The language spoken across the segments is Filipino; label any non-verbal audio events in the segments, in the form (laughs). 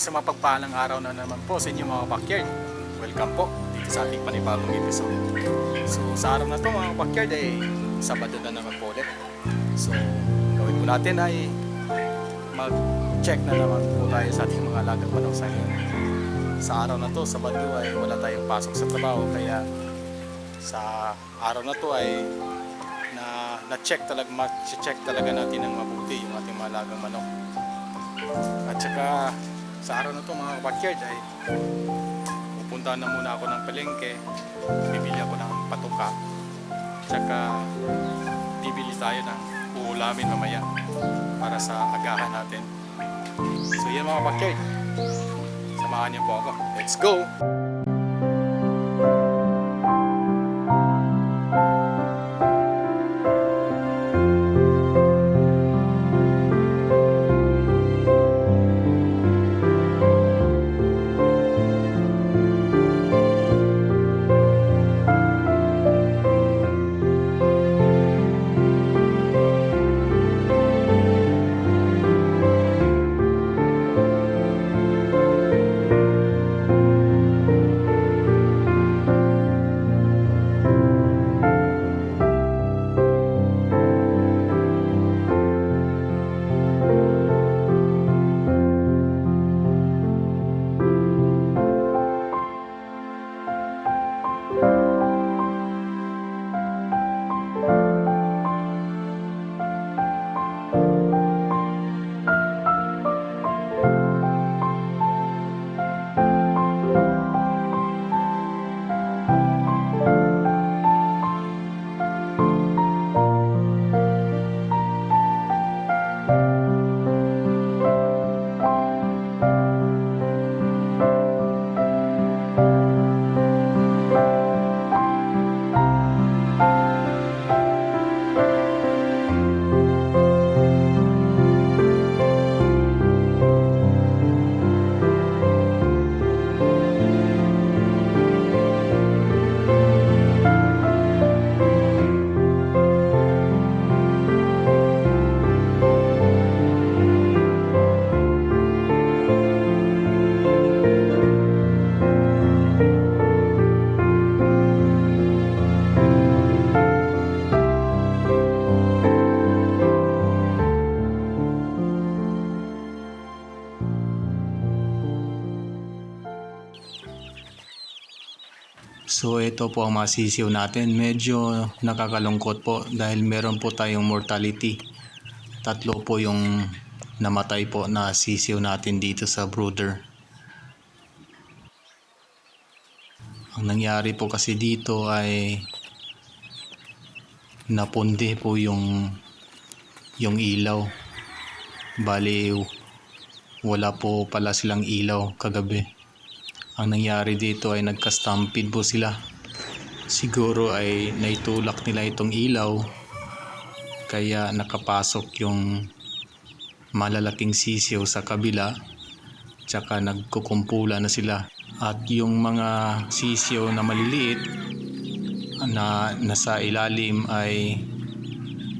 Ay sa mapagpalang araw na naman po sa inyo mga backyard. Welcome po dito sa ating panibagong episode. So sa araw na to mga backyard ay Sabado na naman po ulit. So gawin po natin ay mag-check na naman po tayo sa ating mga alagang manok sa ngayon. Sa araw na to, Sabado ay wala tayong pasok sa trabaho kaya sa araw na to ay na na-check talaga ma-check talaga natin ng mabuti yung ating mga alagang manok. At saka sa araw na to mga backyard ay pupunta na muna ako ng palengke. Bibili ako ng patuka. Tsaka bibili tayo ng uulamin mamaya para sa agahan natin. So yan mga backyard. Samahan niyo po ako. Let's go! Ito po ang masisiw natin. Medyo nakakalungkot po dahil meron po tayong mortality. Tatlo po yung namatay po na sisiw natin dito sa brooder. Ang nangyari po kasi dito ay napundi po yung yung ilaw. Bali wala po pala silang ilaw kagabi. Ang nangyari dito ay nagka-stampede po sila. Siguro ay naitulak nila itong ilaw. Kaya nakapasok yung malalaking sisiw sa kabila. Tsaka nagkukumpula na sila. At yung mga sisiw na maliliit na nasa ilalim ay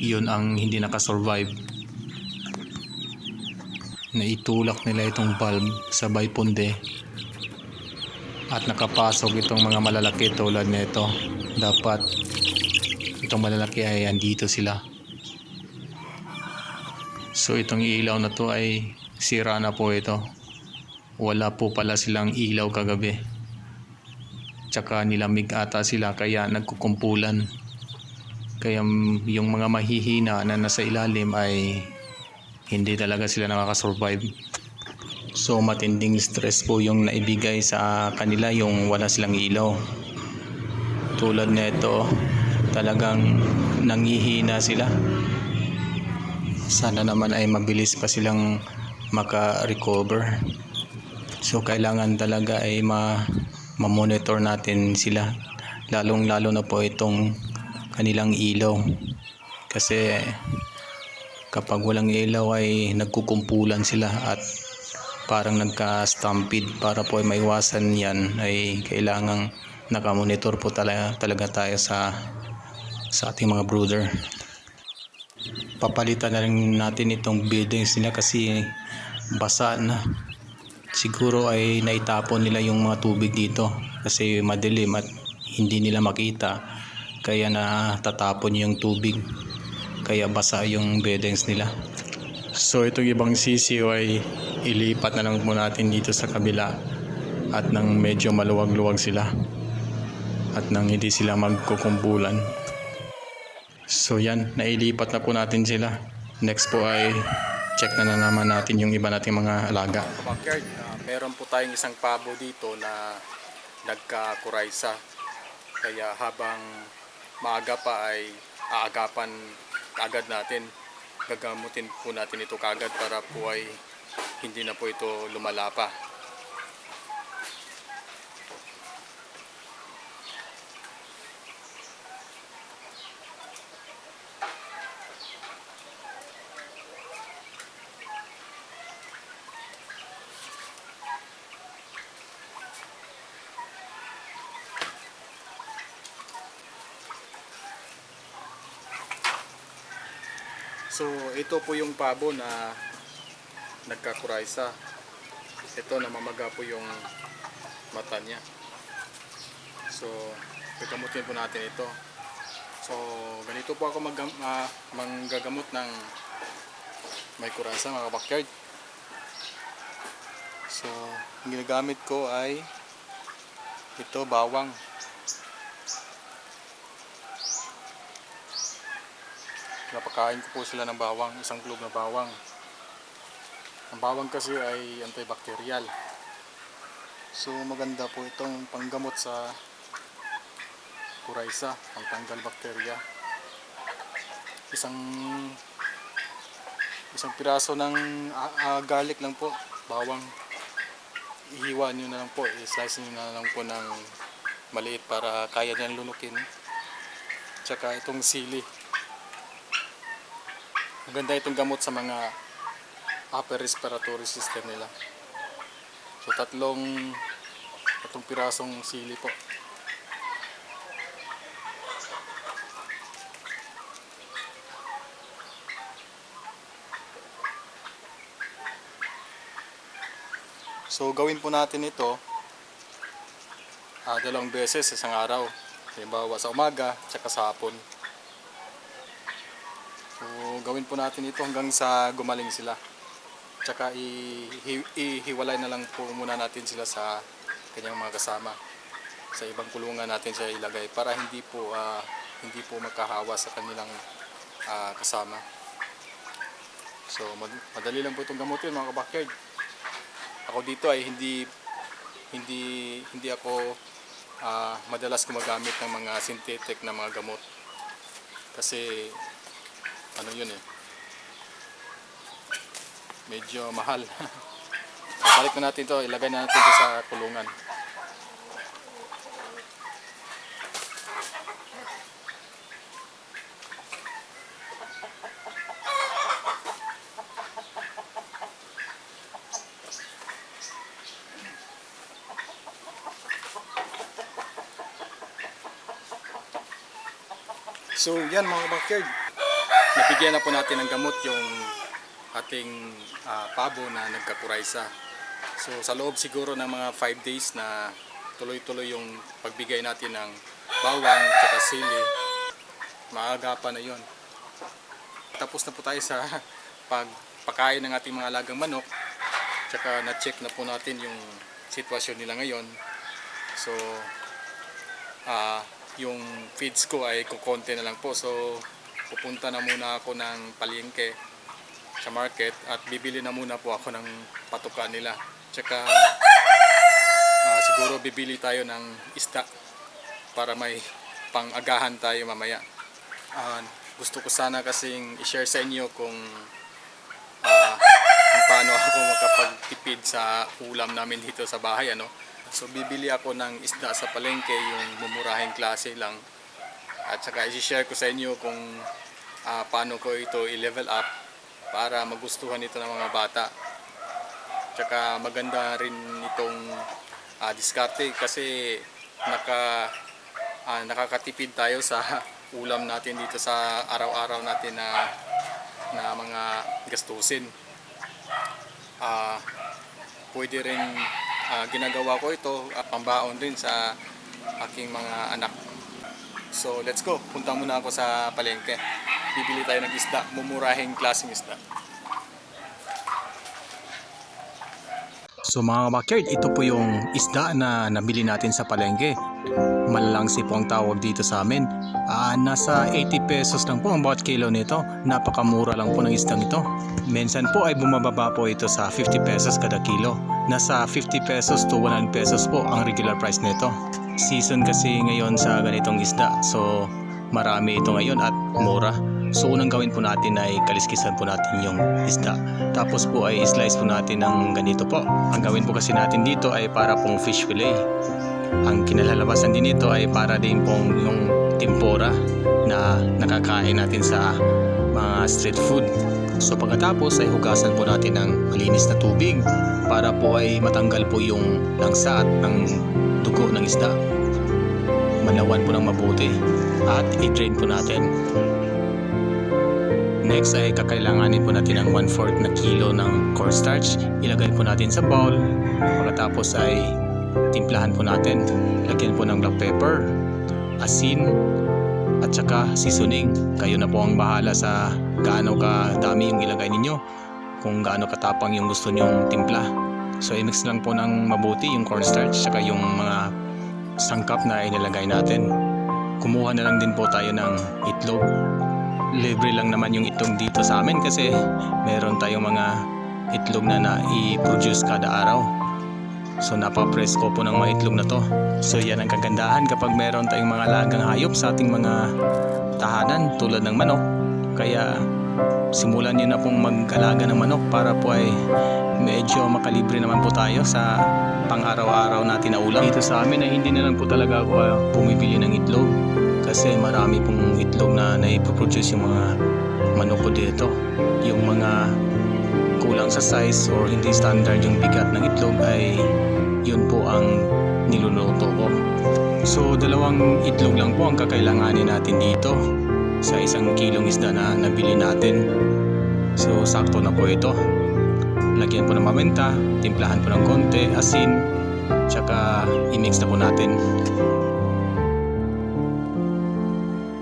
yun ang hindi nakasurvive. Naitulak nila itong bulb sa byponde at nakapasok itong mga malalaki tulad nito. Dapat itong malalaki ay andito sila. So itong ilaw na to ay sira na po ito. Wala po pala silang ilaw kagabi. Tsaka nilamig ata sila kaya nagkukumpulan. Kaya yung mga mahihina na nasa ilalim ay hindi talaga sila nakakasurvive So matinding stress po yung naibigay sa kanila yung wala silang ilaw. Tulad nito, talagang nangihina sila. Sana naman ay mabilis pa silang maka-recover. So kailangan talaga ay ma ma-monitor natin sila. Lalong lalo na po itong kanilang ilaw. Kasi kapag walang ilaw ay nagkukumpulan sila at parang nagka-stampede para po ay maiwasan yan ay kailangang nakamonitor po talaga, talaga tayo sa sa ating mga brooder papalitan na rin natin itong buildings nila kasi basa na. Siguro ay naitapon nila yung mga tubig dito kasi madilim at hindi nila makita kaya natatapon yung tubig. Kaya basa yung buildings nila So itong ibang sisiw ay ilipat na lang po natin dito sa kabila at nang medyo maluwag-luwag sila at nang hindi sila magkukumpulan. So yan, nailipat na po natin sila. Next po ay check na, na naman natin yung iba nating mga alaga. Backyard, uh, meron po tayong isang pabo dito na nagkakuraysa. Kaya habang maaga pa ay aagapan agad natin gagamutin po natin ito kagad para po ay hindi na po ito lumala pa. So, ito po yung pabo na nagkakuraysa. Ito, namamaga po yung mata niya. So, gagamutin po natin ito. So, ganito po ako mag uh, manggagamot ng may kurasa mga backyard. So, ginagamit ko ay ito, bawang. Napakain ko po sila ng bawang, isang klub na bawang. Ang bawang kasi ay antibacterial. So maganda po itong panggamot sa kuraysa, pangtanggal bakterya. Isang isang piraso ng uh, uh, garlic lang po, bawang. Ihiwa nyo na lang po, i-slice nyo na lang po ng maliit para kaya niyan lunukin. Tsaka itong sili. Maganda itong gamot sa mga upper respiratory system nila. So tatlong tatlong pirasong sili po. So gawin po natin ito ah, dalawang beses sa isang araw. Halimbawa sa umaga, tsaka sa hapon. So, gawin po natin ito hanggang sa gumaling sila. Tsaka ihiwalay na lang po muna natin sila sa kanyang mga kasama. sa ibang kulungan natin siya ilagay para hindi po ah, hindi po magkahawa sa kanilang ah, kasama. So mad- madali lang po itong gamutin mga kabakyard. Ako dito ay hindi hindi hindi ako ah, madalas gumagamit ng mga synthetic na mga gamot. Kasi ano yun eh. Medyo mahal. (laughs) so, balik na natin to, ilagay na natin to sa kulungan. So yan mga backyard. Nabigyan na po natin ng gamot yung ating ah, pabo na nagkakuraysa. So sa loob siguro ng mga 5 days na tuloy-tuloy yung pagbigay natin ng bawang at sili, maagapan na yon. Tapos na po tayo sa pagpakain ng ating mga alagang manok. Tsaka na-check na po natin yung sitwasyon nila ngayon. So, ah yung feeds ko ay kukonti na lang po. So, pupunta na muna ako ng palengke sa market at bibili na muna po ako ng patuka nila. Tsaka ah, siguro bibili tayo ng isda para may pang-agahan tayo mamaya. Ah, gusto ko sana kasing i-share sa inyo kung ah, kung paano ako makapagtipid sa ulam namin dito sa bahay ano. So bibili ako ng isda sa palengke yung mumurahing klase lang. At saka i-share ko sa inyo kung ah, paano ko ito i-level up para magustuhan ito ng mga bata. Tsaka maganda rin itong ah, diskarte kasi naka ah, nakakatipid tayo sa (laughs) ulam natin dito sa araw-araw natin na na mga gastusin. Ah, pwede rin ah, ginagawa ko ito at pambaon rin sa aking mga anak. So let's go. Punta muna ako sa palengke. Bibili tayo ng isda, mumurahing klaseng isda. So mga backyard, ito po yung isda na nabili natin sa palengke. Malalangsi po ang tawag dito sa amin. Ah, nasa 80 pesos lang po ang bawat kilo nito. Napakamura lang po ng isdang ito. Minsan po ay bumababa po ito sa 50 pesos kada kilo. Nasa 50 pesos to 100 pesos po ang regular price nito. Season kasi ngayon sa ganitong isda. So marami ito ngayon at mura. So unang gawin po natin ay kaliskisan po natin yung isda. Tapos po ay slice po natin ng ganito po. Ang gawin po kasi natin dito ay para pong fish fillet. Ang kinalalabasan din nito ay para din pong yung tempura na nakakain natin sa mga street food. So pagkatapos ay hugasan po natin ng malinis na tubig para po ay matanggal po yung langsa at ang dugo ng isda. Malawan po ng mabuti at i-drain po natin. Next ay kakailanganin po natin ng 1/4 na kilo ng cornstarch. Ilagay po natin sa bowl. Pagkatapos ay timplahan po natin. Lagyan po ng black pepper, asin, at saka seasoning. Kayo na po ang bahala sa gaano kadami yung ilagay ninyo. Kung gaano katapang yung gusto nyong timpla. So i-mix lang po ng mabuti yung cornstarch saka yung mga sangkap na inilagay natin. Kumuha na lang din po tayo ng itlog libre lang naman yung itlog dito sa amin kasi meron tayong mga itlog na na-produce kada araw. So napapresko po ng mga itlog na to. So yan ang kagandahan kapag meron tayong mga lagang hayop sa ating mga tahanan tulad ng manok. Kaya simulan nyo na pong mag-alaga ng manok para po ay medyo makalibre naman po tayo sa pang-araw-araw natin na ulam. Dito sa amin ay hindi na lang po talaga ako ah, bumibili ng itlog kasi marami pong itlog na naiproduce yung mga manok ko dito. Yung mga kulang sa size or hindi standard yung bigat ng itlog ay yun po ang niluluto ko. So dalawang itlog lang po ang kakailanganin natin dito sa isang kilong isda na nabili natin. So sakto na po ito. Lagyan po ng mamenta, timplahan po ng konti, asin, tsaka i-mix na po natin.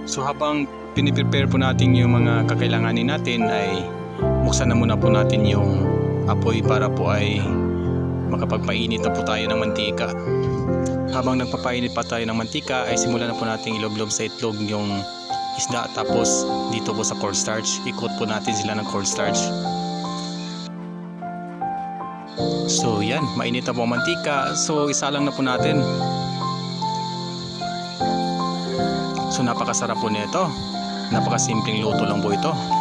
So habang piniprepare po natin yung mga kakailanganin natin ay buksan na muna po natin yung apoy para po ay makapagpainit na po tayo ng mantika. habang nagpapainit pa tayo ng mantika ay simulan na po nating iloblob sa itlog yung isda tapos dito po sa cornstarch. Ikot po natin sila ng cornstarch. So yan. Mainit na po mantika. So isa lang na po natin. So napakasarap po nito. Napakasimpleng luto lang po ito